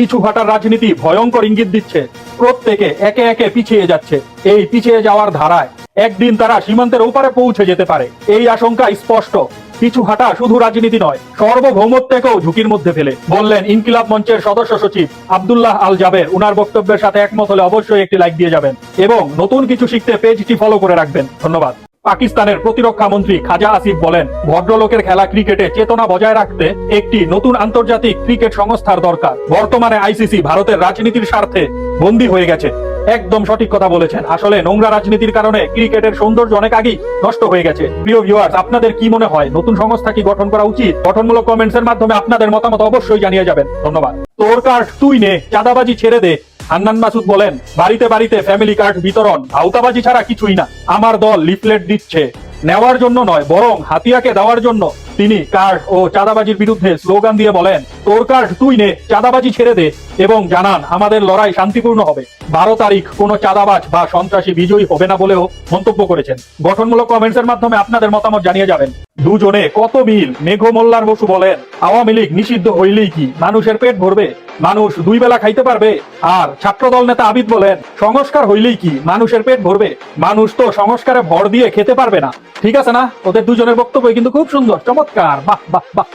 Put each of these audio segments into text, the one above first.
পিছু হাঁটার রাজনীতি ভয়ঙ্কর ইঙ্গিত দিচ্ছে। প্রত্যেকে একে একে পিছিয়ে যাচ্ছে। এই পিছিয়ে যাওয়ার ধারায় একদিন তারা সীমান্তের ওপারে পৌঁছে যেতে পারে। এই আশঙ্কা স্পষ্ট। পিছু হাঁটা শুধু রাজনীতি নয়, সার্বভৌমত্বকেও ঝুঁকির মধ্যে ফেলে। বললেন ইনকিলাব মঞ্চের সদস্য সচিব আবদুল্লাহ আল জাবের। উনার বক্তব্যের সাথে একমত হলে অবশ্যই একটি লাইক দিয়ে যাবেন এবং নতুন কিছু শিখতে পেজটি ফলো করে রাখবেন। ধন্যবাদ। পাকিস্তানের প্রতিরক্ষা মন্ত্রী খাজা আসিফ বলেন, ভদ্রলোকের খেলা ক্রিকেটে চেতনা বজায় রাখতে একটি নতুন আন্তর্জাতিক ক্রিকেট সংস্থার দরকার। বর্তমানে আইসিসি ভারতের রাজনীতির স্বার্থে বন্দী হয়ে গেছে। একদম সঠিক কথা বলেছেন। আসলে নোংরা রাজনীতির কারণে ক্রিকেটের সৌন্দর্য অনেক আগেই নষ্ট হয়ে গেছে। প্রিয় ভিউয়ার্স আপনাদের কি মনে হয়? নতুন সংস্থা কি গঠন করা উচিত? গঠনমূলক কমেন্টস এর মাধ্যমে আপনাদের মতামত অবশ্যই জানিয়ে যাবেন। ধন্যবাদ। তোর কার্ড তুই নে, চাঁদাবাজি ছেড়ে দে হান্নান মাসুদ বলেন, বাড়িতে বাড়িতে ফ্যামিলি কার্ড বিতরণ আওতাবাজি ছাড়া কিছুই না। আমার দল লিফলেট দিচ্ছে। নেওয়ার জন্য নয়, বরং হাতিয়াকে দেওয়ার জন্য তিনি কার্ড ও চাঁদাবাজির বিরুদ্ধে স্লোগান দিয়ে বলেন, তোর কার্ড তুই নে, চাঁদাবাজি ছেড়ে দে। এবং জানান, আমাদের লড়াই শান্তিপূর্ণ হবে। বারো তারিখ কোনো চাঁদাবাজ বা সন্ত্রাসী বিজয়ী হবে না বলেও মন্তব্য করেছেন। গঠনমূলক কমেন্টস এর মাধ্যমে আপনাদের মতামত জানিয়ে যাবেন। দুজনে কত মিল? মেঘ মোল্লার বসু বলেন, আওয়ামী লীগ নিষিদ্ধ হইলেই কি মানুষের পেট ভরবে? মানুষ দুই বেলা খাইতে পারবে? আর ছাত্রদল নেতা আবিদ বলেন, সংস্কার হইলেই কি মানুষের পেট ভরবে? মানুষ তো সংস্কারে ভর দিয়ে খেতে পারবে না। ঠিক আছে না? ওদের দুজনের বক্তব্য কিন্তু খুব সুন্দর, চমৎকার। বাহ বাহ বাহ।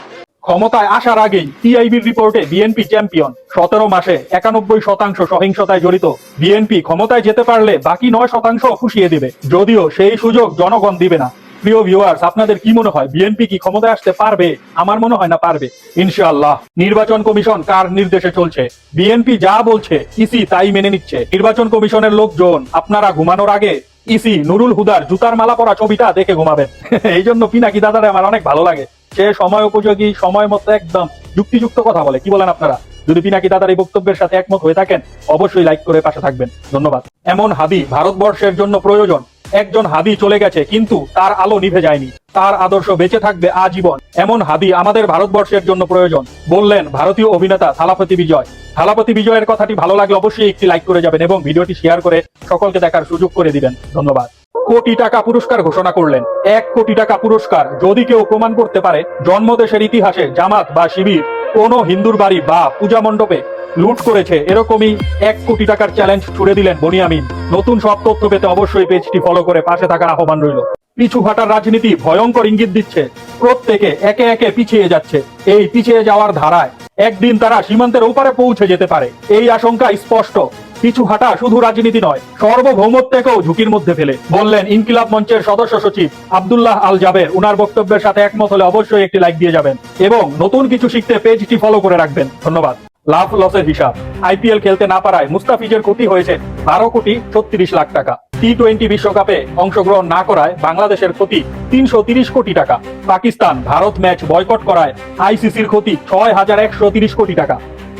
ক্ষমতায় আসার আগেই টিআইবির রিপোর্টে বিএনপি চ্যাম্পিয়ন। সতেরো মাসে একানব্বই শতাংশ সহিংসতায় জড়িত। বিএনপি ক্ষমতায় যেতে পারলে বাকি নয় শতাংশ ফুসিয়ে দিবে। যদিও সেই সুযোগ জনগণ দিবে না। প্রিয় ভিউয়ার্স আপনাদের কি মনে হয়? বিএনপি কি ক্ষমতায় আসতে পারবে? আমার মনে হয় না পারবে। ইনশাআল্লাহ। নির্বাচন কমিশন কার নির্দেশে চলছে? বিএনপি যা বলছে, ইসি তাই মেনে নিচ্ছে। নির্বাচন কমিশনের লোকজন, আপনারা ঘুমানোর আগে ইসি, নুরুল হুদার, জুতার মালা পরা ছবিটা দেখে ঘুমাবেন। এই জন্য পিনাকি দাদারে আমার অনেক ভালো লাগে। সে সময় উপযোগী, সময় মতো একদম যুক্তিযুক্ত কথা বলে। কি বলেন আপনারা? যদি পিনাকি দাদার এই বক্তব্যের সাথে একমত হয়ে থাকেন, অবশ্যই লাইক করে পাশে থাকবেন। ধন্যবাদ। এমন হাবি ভারতবর্ষের জন্য প্রয়োজন। একজন হাদি চলে গেছে, কিন্তু তার আলো নিভে যায়নি। তার আদর্শ বেঁচে থাকবে আজীবন। এমন হাদি আমাদের ভারতবর্ষের জন্য প্রয়োজন। বললেন ভারতীয় অভিনেতা থালাপতি বিজয়। থালাপতি বিজয়ের কথাটি ভালো লাগলে অবশ্যই একটি লাইক করে যাবেন এবং ভিডিওটি শেয়ার করে সকলকে দেখার সুযোগ করে দিবেন। ধন্যবাদ। কোটি টাকা পুরস্কার ঘোষণা করলেন। এক কোটি টাকা পুরস্কার যদি কেউ প্রমাণ করতে পারে, জন্মদেশের ইতিহাসে জামাত বা শিবির, কোন হিন্দুর বাড়ি বা পূজা মণ্ডপে লুট করেছে। এরকমই এক কোটি টাকার চ্যালেঞ্জ ছুড়ে দিলেন বনিয়ামিন। নতুন সব তথ্য পেতে অবশ্যই পেজটি ফলো করে পাশে থাকার আহ্বান রইল। পিছু হাঁটার রাজনীতি ভয়ঙ্কর ইঙ্গিত দিচ্ছে। প্রত্যেকে একে একে পিছিয়ে যাচ্ছে। এই পিছিয়ে যাওয়ার ধারায় একদিন তারা সীমান্তের ওপারে পৌঁছে যেতে পারে। এই আশঙ্কা স্পষ্ট। পিছু হাঁটা শুধু রাজনীতি নয়, সার্বভৌমত্বকেও ঝুঁকির মধ্যে ফেলে। বললেন ইনকিলাব মঞ্চের সদস্য সচিব আবদুল্লাহ আল জাবের। উনার বক্তব্যের সাথে একমত হলে অবশ্যই একটি লাইক দিয়ে যাবেন এবং নতুন কিছু শিখতে পেজটি ফলো করে রাখবেন। ধন্যবাদ। লাভ লসের হিসাব। আইপিএল খেলতে না পারায় মুস্তাফিজের ক্ষতি হয়েছে বারো কোটি ছত্রিশ লাখ টাকা। টি টোয়েন্টি বিশ্বকাপে অংশগ্রহণ না করায় বাংলাদেশের ক্ষতি তিনশো তিরিশ কোটি টাকা। পাকিস্তান ভারত ম্যাচ বয়কট করায় আইসিসির ক্ষতি ছয় হাজার একশো তিরিশ কোটি টাকা।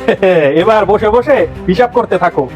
এবার বসে বসে হিসাব করতে থাকো।